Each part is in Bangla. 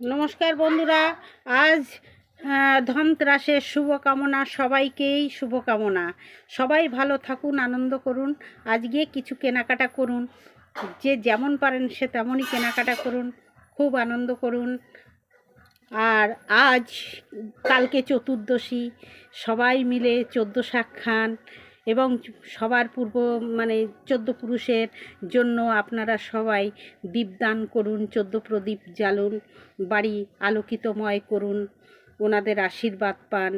নমস্কার বন্ধুরা, আজ ধনতেরাসের শুভকামনা সবাইকেই শুভকামনা। সবাই ভালো থাকুন, আনন্দ করুন, আজকে কিছু কেনাকাটা করুন। যে যেমন পারেন সে তেমনই কেনাকাটা করুন, খুব আনন্দ করুন। আর আজ, কালকে চতুর্দশী, সবাই মিলে চোদ্দ শাক খান। এবং সবার পূর্ব মানে চোদ্দ পুরুষের জন্য আপনারা সবাই দীপদান করুন, চোদ্দ প্রদীপ জ্বালুন, বাড়ি আলোকিতময় করুন, ওনাদের আশীর্বাদ পান।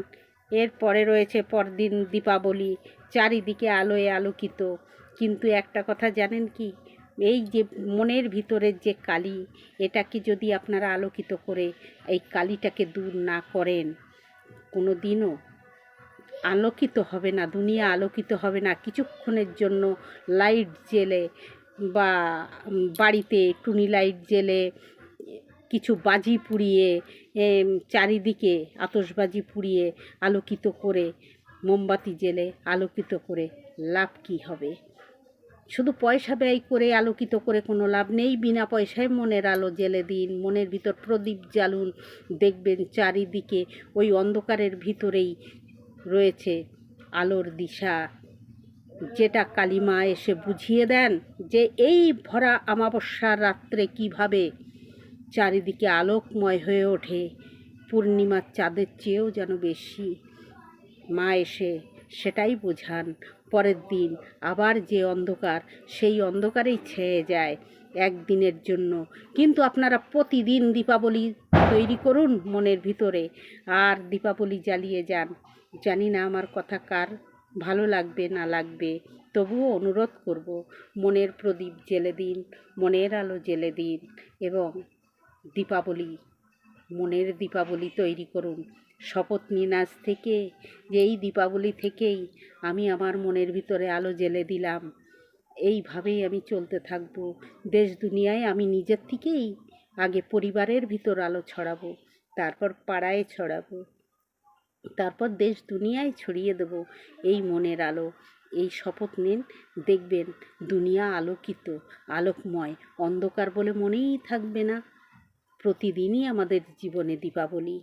এরপরে রয়েছে পরদিন দীপাবলি, চারিদিকে আলোয় আলোকিত। কিন্তু একটা কথা জানেন কি? এই যে মনের ভিতরের যে কালি, এটাকে যদি আপনারা আলোকিত করে এই কালিটাকে দূর না করেন কোনো দিনও আলোকিত হবে না, দুনিয়া আলোকিত হবে না। কিছুক্ষণের জন্য লাইট জেলে বা বাড়িতে টুনি লাইট জেলে কিছু বাজি পুড়িয়ে চারিদিকে আতসবাজি পুড়িয়ে আলোকিত করে, মোমবাতি জেলে আলোকিত করে লাভ কি হবে? শুধু পয়সা ব্যয় করে আলোকিত করে কোনো লাভ নেই। বিনা পয়সায় মনের আলো জেলে দিন, মনের ভিতর প্রদীপ জ্বালুন, দেখবেন চারিদিকে ওই অন্ধকারের ভিতরেই রয়েছে, আলোর দিশা। যেটা কালিমা এসে বুঝিয়ে দেন যে এই ভরা অমাবস্যার রাত্রে কীভাবে চারিদিকে আলোকময় হয়ে ওঠে, পূর্ণিমার চাঁদের চেয়েও যেন বেশি। মা এসে সেটাই বোঝান। পরের দিন আবার যে অন্ধকার, সেই অন্ধকারেই ছেয়ে যায় একদিনের জন্য। কিন্তু আপনারা প্রতিদিন দীপাবলি তৈরি করুন মনের ভিতরে আর দীপাবলি জ্বালিয়ে যান। জানি না আমার কথা কার ভালো লাগবে, না লাগবে, তবুও অনুরোধ করব, মনের প্রদীপ জেলে দিন, মনের আলো জেলে দিন এবং দীপাবলি, মনের দীপাবলি তৈরি করুন। শপথ নিন আজ থেকে যে এই দীপাবলি থেকেই আমি আমার মনের ভিতরে আলো জেলে দিলাম। এইভাবেই আমি চলতে থাকব। দেশ দুনিয়ায় আমি নিজের থেকেই আগে পরিবারের ভিতর আলো ছড়াবো, তারপর পাড়ায় ছড়াবো, তারপর দেশ দুনিয়ায় ছড়িয়ে দেব এই মনের আলো। এই শপথ নিন, দেখবেন দুনিয়া আলোকিত, আলোকময়, অন্ধকার বলে মনেই থাকবে না। প্রতিদিনই আমাদের জীবনে দীপাবলি।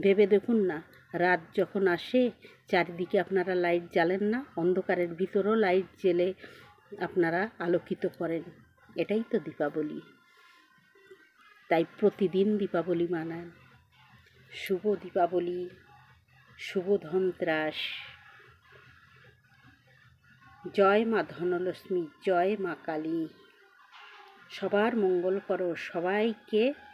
ভেবে দেখুন না। রাত যখন আসে, চারিদিকে আপনারা লাইট জ্বালেন না, অন্ধকারের ভিতরেও লাইট জেলে আপনারা আলোকিত করেন। এটাই তো দীপাবলি। তাই প্রতিদিন দীপাবলি মানান। শুভ দীপাবলি, শুভ ধনত্রাস। জয় মা ধনলক্ষ্মী, জয় মা কালী। সবার মঙ্গল করো সবাইকে।